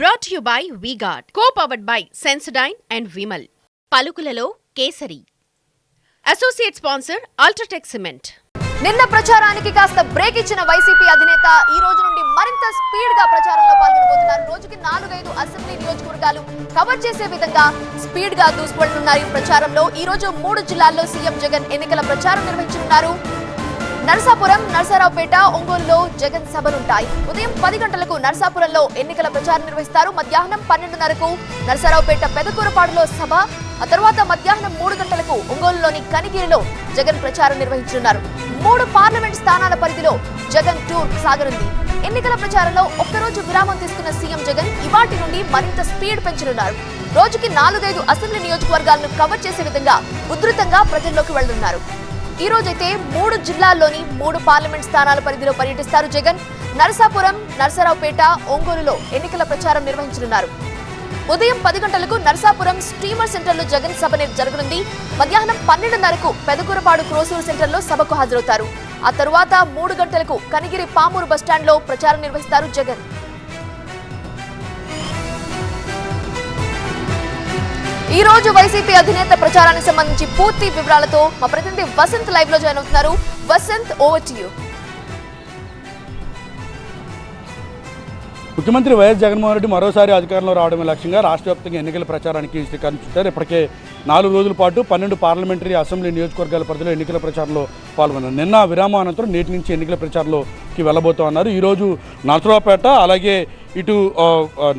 Brought you by V-Guard co powered by Sensodyne and Vimal పలుకులలో Kesari. Associate sponsor UltraTech cement నిన్న ప్రచారానికి కాస్త break ఇచ్చిన YCP అధినేత ఈ రోజు నుండి మరింత స్పీడ్గా ప్రచారంలో పాల్గొనబోతున్నారు. రోజుకి నాలుగైదు అసెంబ్లీ నియోజకవర్గాలు కవర్ చేసే విధంగా స్పీడ్గా దూసుకువెళ్తున్నారు ఈ ప్రచారంలో. ఈ రోజు మూడు జిల్లాల్లో సీఎం జగన్ ఎన్నికల ప్రచారం నిర్వహించనున్నారు. నరసాపురం నర్సారావుపేట ఒంగోలులో జగన్ సభలుంటాయి. ఉదయం పది గంటలకు నరసాపురంలో ఎన్నికల ప్రచారం నిర్వహిస్తారు. మధ్యాహ్నం పన్నెండున్నరకు నర్సారావుపేట పెదకూరపాడులో సభ. ఆ తర్వాత మధ్యాహ్నం మూడు గంటలకు ఒంగోలులోని కనిగిరిలో జగన్ ప్రచారం నిర్వహించనున్నారు. మూడు పార్లమెంట్ స్థానాల పరిధిలో జగన్ టూర్ సాగనుంది. ఎన్నికల ప్రచారంలో ఒక్కరోజు విరామం తీసుకున్న సీఎం జగన్ ఇవాటి నుండి మరింత స్పీడ్ పెంచనున్నారు. రోజుకి నాలుగైదు అసెంబ్లీ నియోజకవర్గాలను కవర్ చేసే విధంగా ఉధృతంగా ప్రజల్లోకి వెళ్తున్నారు ఈ రోజైతే మూడు జిల్లాల్లోని మూడు పార్లమెంట్ స్థానాల పరిధిలో పర్యటిస్తారు జగన్. నరసాపురం నరసరావుపేట ఒంగోలులో ఎన్నికల ప్రచారం నిర్వహించనున్నారు. ఉదయం పది గంటలకు నరసాపురం స్టీమర్ సెంటర్లో జగన్ సభ జరగనుంది. మధ్యాహ్నం పన్నెండున్నరకు పెదకూరపాడు క్రోసూరు సెంటర్లో సభకు హాజరవుతారు. ఆ తరువాత మూడు గంటలకు కనిగిరి పామూరు బస్టాండ్లో ప్రచారం నిర్వహిస్తారు జగన్. ఈ రోజు వైసీపీ అధినేత ప్రచారానికి సంబంధించి పూర్తి వివరాలతో మా ప్రతినిధి వసంత్ లైవ్లో జాయిన్ అవుతున్నారు. వసంత్ ఓవర్ టు యూ ముఖ్యమంత్రి వైఎస్ జగన్మోహన్ రెడ్డి మరోసారి అధికారంలో రావడమే లక్ష్యంగా రాష్ట్ర వ్యాప్తంగా ఎన్నికల ప్రచారానికి శ్రీకారం చుట్టారు. ఇప్పటికే నాలుగు రోజుల పాటు పన్నెండు పార్లమెంటరీ అసెంబ్లీ నియోజకవర్గాల పరిధిలో ఎన్నికల ప్రచారంలో పాల్గొన్నారు. నిన్న విరామం అనంతరం నేటి నుంచి ఎన్నికల ప్రచారంలోకి వెళ్ళబోతా ఉన్నారు. ఈరోజు నరసరావుపేట అలాగే ఇటు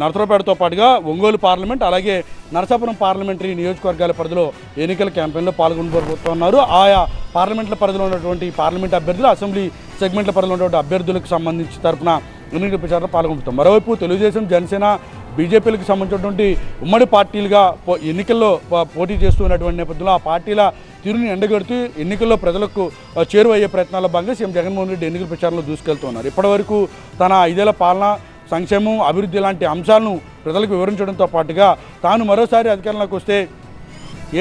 నరసరావుపేటతో పాటుగా ఒంగోలు పార్లమెంట్ అలాగే నరసాపురం పార్లమెంటరీ నియోజకవర్గాల పరిధిలో ఎన్నికల క్యాంపెయిన్లో పాల్గొనబోతున్నారు ఆయా పార్లమెంట్ల పరిధిలో ఉన్నటువంటి పార్లమెంట్ అభ్యర్థులు అసెంబ్లీ సెగ్మెంట్ల పరిధిలో ఉన్నటువంటి అభ్యర్థులకు సంబంధించి తరపున ఎన్నికల ప్రచారంలో పాల్గొంటాం మరోవైపు తెలుగుదేశం జనసేన బీజేపీలకు సంబంధించినటువంటి ఉమ్మడి పార్టీలుగా ఎన్నికల్లో పోటీ చేస్తున్నటువంటి నేపథ్యంలో ఆ పార్టీల తీరుని ఎండగడుతూ ఎన్నికల్లో ప్రజలకు చేరువయ్యే ప్రయత్నాల్లో భాగంగా సీఎం జగన్మోహన్ రెడ్డి ఎన్నికల ప్రచారంలో దూసుకెళ్తున్నారు. ఇప్పటివరకు తన ఐదేళ్ళ పాలన సంక్షేమం అభివృద్ధి లాంటి అంశాలను ప్రజలకు వివరించడంతో పాటుగా తాను మరోసారి అధికారంలోకి వస్తే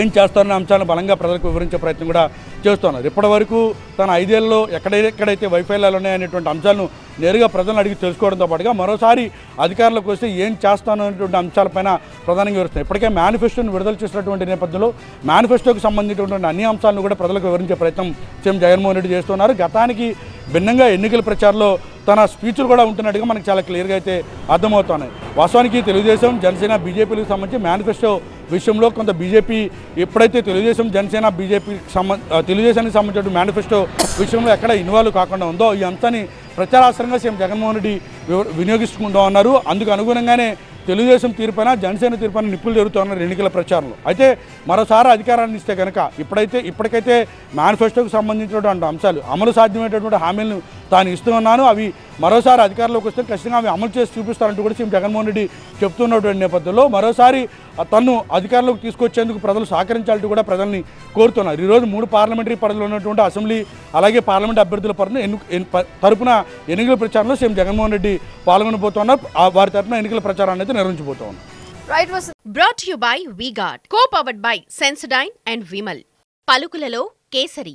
ఏం చేస్తారనే అంశాలను బలంగా ప్రజలకు వివరించే ప్రయత్నం కూడా చేస్తున్నారు. ఇప్పటివరకు తన ఐదేళ్ళలో ఎక్కడైతే ఎక్కడైతే వైఫల్యాలు ఉన్నాయనేటువంటి అంశాలను నేరుగా ప్రజలను అడిగి తెలుసుకోవడంతో పాటుగా మరోసారి అధికారులకు వస్తే ఏం చేస్తాను అనేటువంటి అంశాలపైన ప్రధానంగా వివరిస్తున్నారు. ఇప్పటికే మేనిఫెస్టోను విడుదల చేసినటువంటి నేపథ్యంలో మేనిఫెస్టోకి సంబంధించినటువంటి అన్ని అంశాలను కూడా ప్రజలకు వివరించే ప్రయత్నం సీఎం జగన్మోహన్ రెడ్డి చేస్తున్నారు. గతానికి భిన్నంగా ఎన్నికల ప్రచారంలో తన స్పీచ్లు కూడా ఉంటున్నట్టుగా మనకు చాలా క్లియర్గా అయితే అర్థమవుతున్నాయి. వాస్తవానికి తెలుగుదేశం జనసేన బీజేపీలకు సంబంధించి మేనిఫెస్టో విషయంలో కొంత బీజేపీ ఎప్పుడైతే తెలుగుదేశం జనసేన బీజేపీకి సంబంధ తెలుగుదేశానికి సంబంధించిన మేనిఫెస్టో విషయంలో ఎక్కడ ఇన్వాల్వ్ కాకుండా ఉందో ఈ అంశాన్ని ప్రచారాస్త్రంగా సీఎం జగన్మోహన్ రెడ్డి వినియోగించుకుంటూ ఉన్నారు. అందుకు అనుగుణంగానే తెలుగుదేశం తీర్పైన జనసేన తీర్పైన నిప్పులు జరుగుతున్నారు ఎన్నికల ప్రచారంలో. అయితే మరోసారి అధికారాన్ని ఇస్తే కనుక ఇప్పుడైతే ఇప్పటికైతే మేనిఫెస్టోకి సంబంధించినటువంటి అంశాలు అమలు సాధ్యమైనటువంటి హామీలను తాను ఇస్తూ ఉన్నాను అవి మరోసారి అధికారంలోకి వస్తే ఖచ్చితంగా అవి అమలు చేసి చూపిస్తారంటూ కూడా సీఎం జగన్మోహన్ రెడ్డి చెప్తున్నటువంటి నేపథ్యంలో మరోసారి తను అధికారంలోకి తీసుకొచ్చేందుకు ప్రజలు సహకరించాలంటూ కూడా ప్రజల్ని కోరుతున్నారు. ఈరోజు మూడు పార్లమెంటరీ పరిధిలో ఉన్నటువంటి అసెంబ్లీ అలాగే పార్లమెంట్ అభ్యర్థుల పరిధిలో ఎన్ను తరపున ఎన్నికల ప్రచారంలో సీఎం జగన్మోహన్ రెడ్డి పాల్గొనబోతున్నారు. వారి తరపున ఎన్నికల ప్రచారాన్ని అయితే నిర్వహించబోతున్నారు right Vasanth brought you by V-Guard co powered by Sensodyne and Vimal పలుకులలో Kesari.